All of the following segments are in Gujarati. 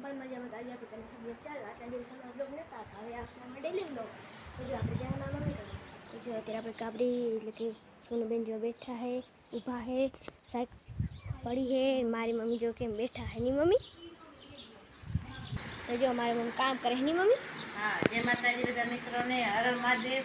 પણ મજામાં તો આજે આપણે તને ખબર ચાલ આટલા દિવસોમાં બ્લોગ નતા હતા હવે આવશે અમે ડેલી બ્લોગ તો જો આપણે જ્યાં મામા મમ્મી કરે તો જો અત્યારે આપણે કાબરી એટલે કે સોનુબેન જો બેઠા હે ઊભા હે સાહેબ પડી હે મારી મમ્મી જો કેમ બેઠા હે ની મમ્મી તો જો મારી મમ્મી કામ કરે હે ની મમ્મી હા જય માતાજી બધા મિત્રોને હર મહાદેવ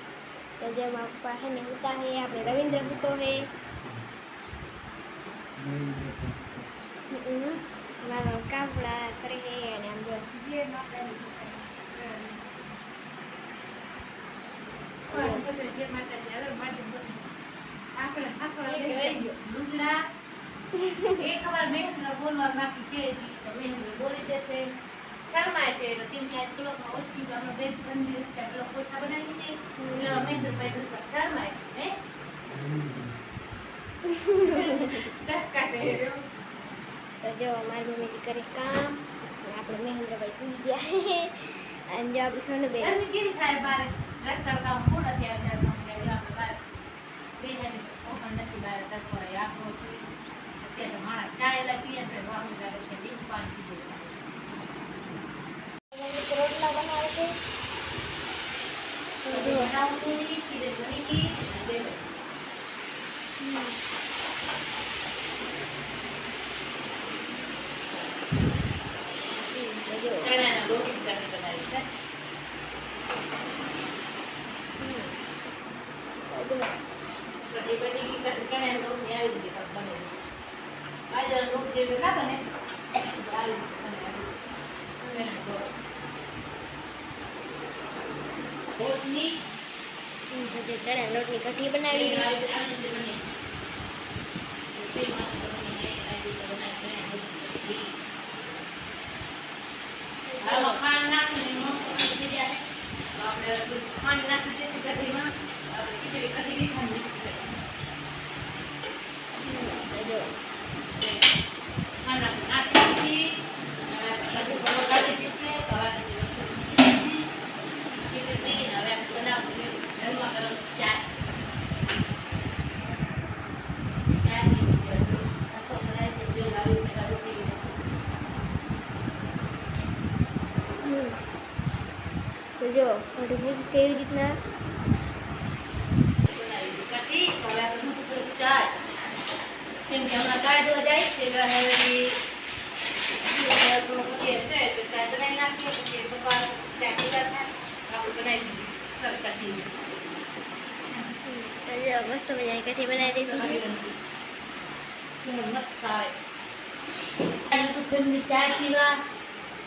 પપ્પા હે ને હુતા હે આપણે રવિન્દ્ર હુતો હે કાપડા કરે હે અને આમ જો. એક વાર મહેન્દ્ર બોલવા બાકી છે બોલી દેશે. શરમાય છે તો કેમ કે આજ બ્લોકમાં ઓછી તો અમે બે ત્રણ દિવસ ત્યાં બ્લોક ઓછા બનાવી દીધી એટલે હવે મહેન્દ્રભાઈ થોડીક વાર શરમાય છે હે ધક્કા દે રહ્યો. તો જો મારી મમ્મી કરે કામ અને આપણે મહેન્દ્રભાઈ પૂરી ગયા હે અને જો આપણે સોનુબેન ગરમી કેવી થાય બારે રખડતા હું નથી આવતા આપણે આપણે બાર બેજાની ઓપન નથી બાર તડકો આખો છે અત્યારે તો માણસ ચા એલા પીએ તો વાહુ લાગે છે ડીશ પાણી પીધું લોટની કઢી. આમાં ખાંડ નાખીને મસ્ત થઈ જાય. તો આપણે ખાંડ નાખી દઈશું કઢીમાં આપણે ખીચડી કઢી લીધા મિક્સ કરી તો જો ખાંડ આપણે નાખી દીધી હવે કઢી પર વઘારી દીશે તો હવે આપણે રસોઈ મૂકી દીધી. ખીચડી ને હવે આપણે બનાવશું ગરમા ગરમ ચા ચા પીવીશે રસો બનાવી દઈએ લાવી પેલા રોટી હમ. તો જો કઢી છે એવી રીતના? કઢી કેમ કે હમણાં ચા જાય છે તો ચા બનાવી નાખીએ પછી પપ્પા ચા કઢી કઢી ચા પીવા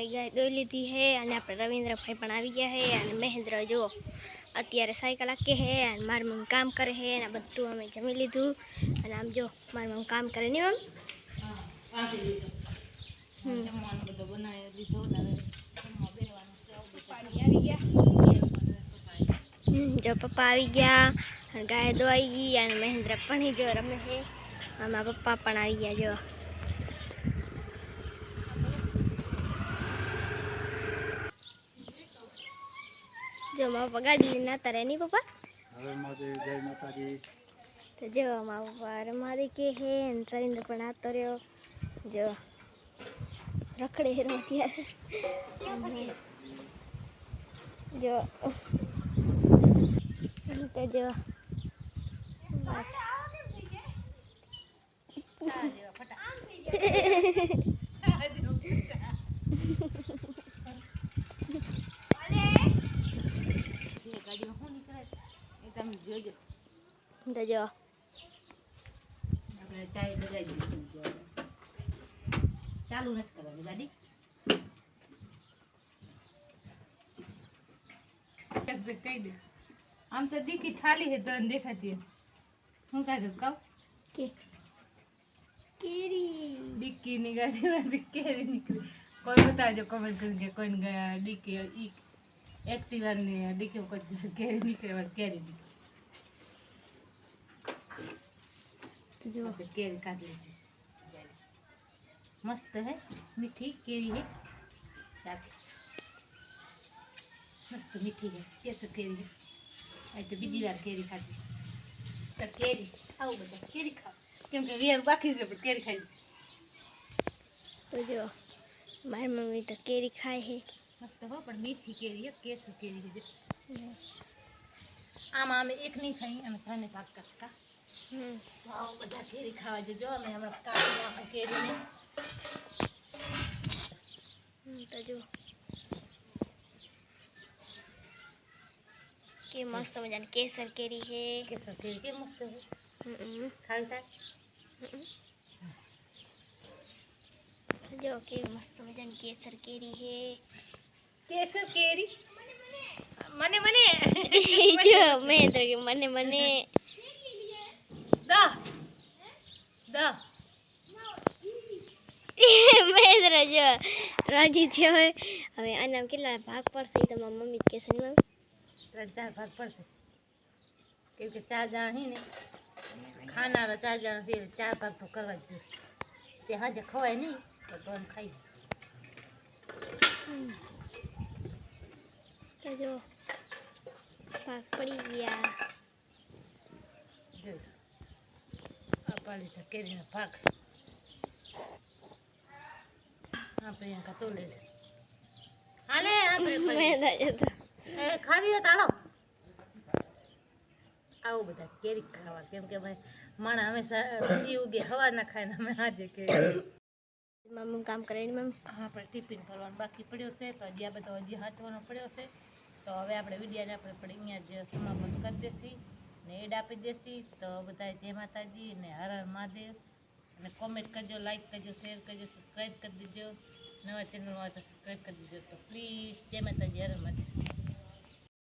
આપણે ગાય દોઈ લીધી છે અને આપણે રવિન્દ્રભાઈ પણ આવી ગયા છે અને મહેન્દ્ર જુઓ અત્યારે સાયકલ હાકે છે અને મારી મમ્મી કામ કરે છે અને બધું અમે જમી લીધું અને આમ જો મારી મમ્મી કામ કરે નહીં મમ્મી હા વાંચી દીધો હમ. જમવાનું બધું બનાવી દીધું ને હવે જમવા બેસવાનું છે આવું બધું. હમ, જો પપ્પા આવી ગયા અને ગાય દોવાઈ ગઈ અને મહેન્દ્ર પણ ઈ જો રમે છે અને મારા પપ્પા પણ આવી ગયા જો જો મારા પપ્પા ગાડી લઈને આવતા રહે નહીં પપ્પા? હવે મહાદેવ જય માતાજી. તો જો મારા પપ્પા રમાડી કે હે અને પણ આતો રહ્યો. જો રખડે હેરો અત્યારે. જો. તો જો. ખાસ એ તમે જોજો તો જો આપણે ચાય લગાવી દઈશું ચાલુ નથી કરવાની ગાડી कैसे કહી દે આમ તો ડીકી ખાલી છે તો દેખાતી હું કાઢું કહું કે કેરી ડિક્કી ની ગાડીમાંથી કેરી નીકળી કોઈ બતાવજો કમેન્ટ કરીને કે કોઈને ગયા ડિક્કી ઈ એક્ટિવા ની ડિક્કી કોઈ કેરી નીકળે કેરી નીકળી તો જો આપણે કેરી जो केरी काट लीजिए मस्त है मीठी केरी है। मस्त मीठी है कैसे केरी है। ऐसे तो बीजी बार केरी खा दी तो केरी आओ बता केरी खाओ। क्योंकि वेर बाकी से केरी खाई तो जो मार मम्मी तो केरी खाए है। मस्त हो पर मीठी केरी है कैसे केरी है। हम्म। आम आम एक नहीं खाई हमें खाने पाक कर का ભાગ કરતા હમ આવો બધા કેરી ખાવા જજો અમે હમણાં કાઢી નાખો કેરીને હમ, તો જો કે મસ્ત મજાની કેસર કેરી છે કેસર કેરી કેમ મસ્ત છે હમ, ખાવી થાય હમ. જો કે મસ્ત મજાની કેસર કેરી છે કેસર કેરી મને મને જો મેં તો કે મને મને દા દા મેં તો જો રાજી. થયો હવે આના કેટલા ભાગ પડશે એ તો મમ્મી કહેશે ને ત્રણ ચાર ભાગ પડશે. કેમ કે ચાર જણા છે ને ખાનારા ચાર જણા છે ચાર ભાગ તો કરવા જ જોઈશે તે હાજે ખવાય નહીં તો તો ખાઈ જો પાડી તો કેરીનો પાક હા પ્રિયંકા તું લઈ લે આને ખાવી હોય હાલો આવું બધા કેરી ખાવા કેમ કે ભાઈ માણા હંમેશા ઈ ઉગે હવા ના ખાય ને અમે આજે કે મમ્મી કામ કરે ને મમ્મી હા આપણે ટિફિન કરવાનું બાકી પડ્યો છે તો હજી આ બધો હજી હાંચવાનો પડ્યો છે તો હવે આપણે વિડીયાને આપણે આપણે અહીંયા જ સમાપન કરી દેસી ને એડ આપી દેસી તો બધા જય માતાજી ને હર હર મહાદેવ. અને કોમેન્ટ કરજો લાઈક કરજો શેર કરજો સબસ્ક્રાઈબ કરી દેજો. નવા ચેનલ હોય તો સબસ્ક્રાઈબ કરી દેજો. તો પ્લીઝ જય માતાજી હર મહાદેવ.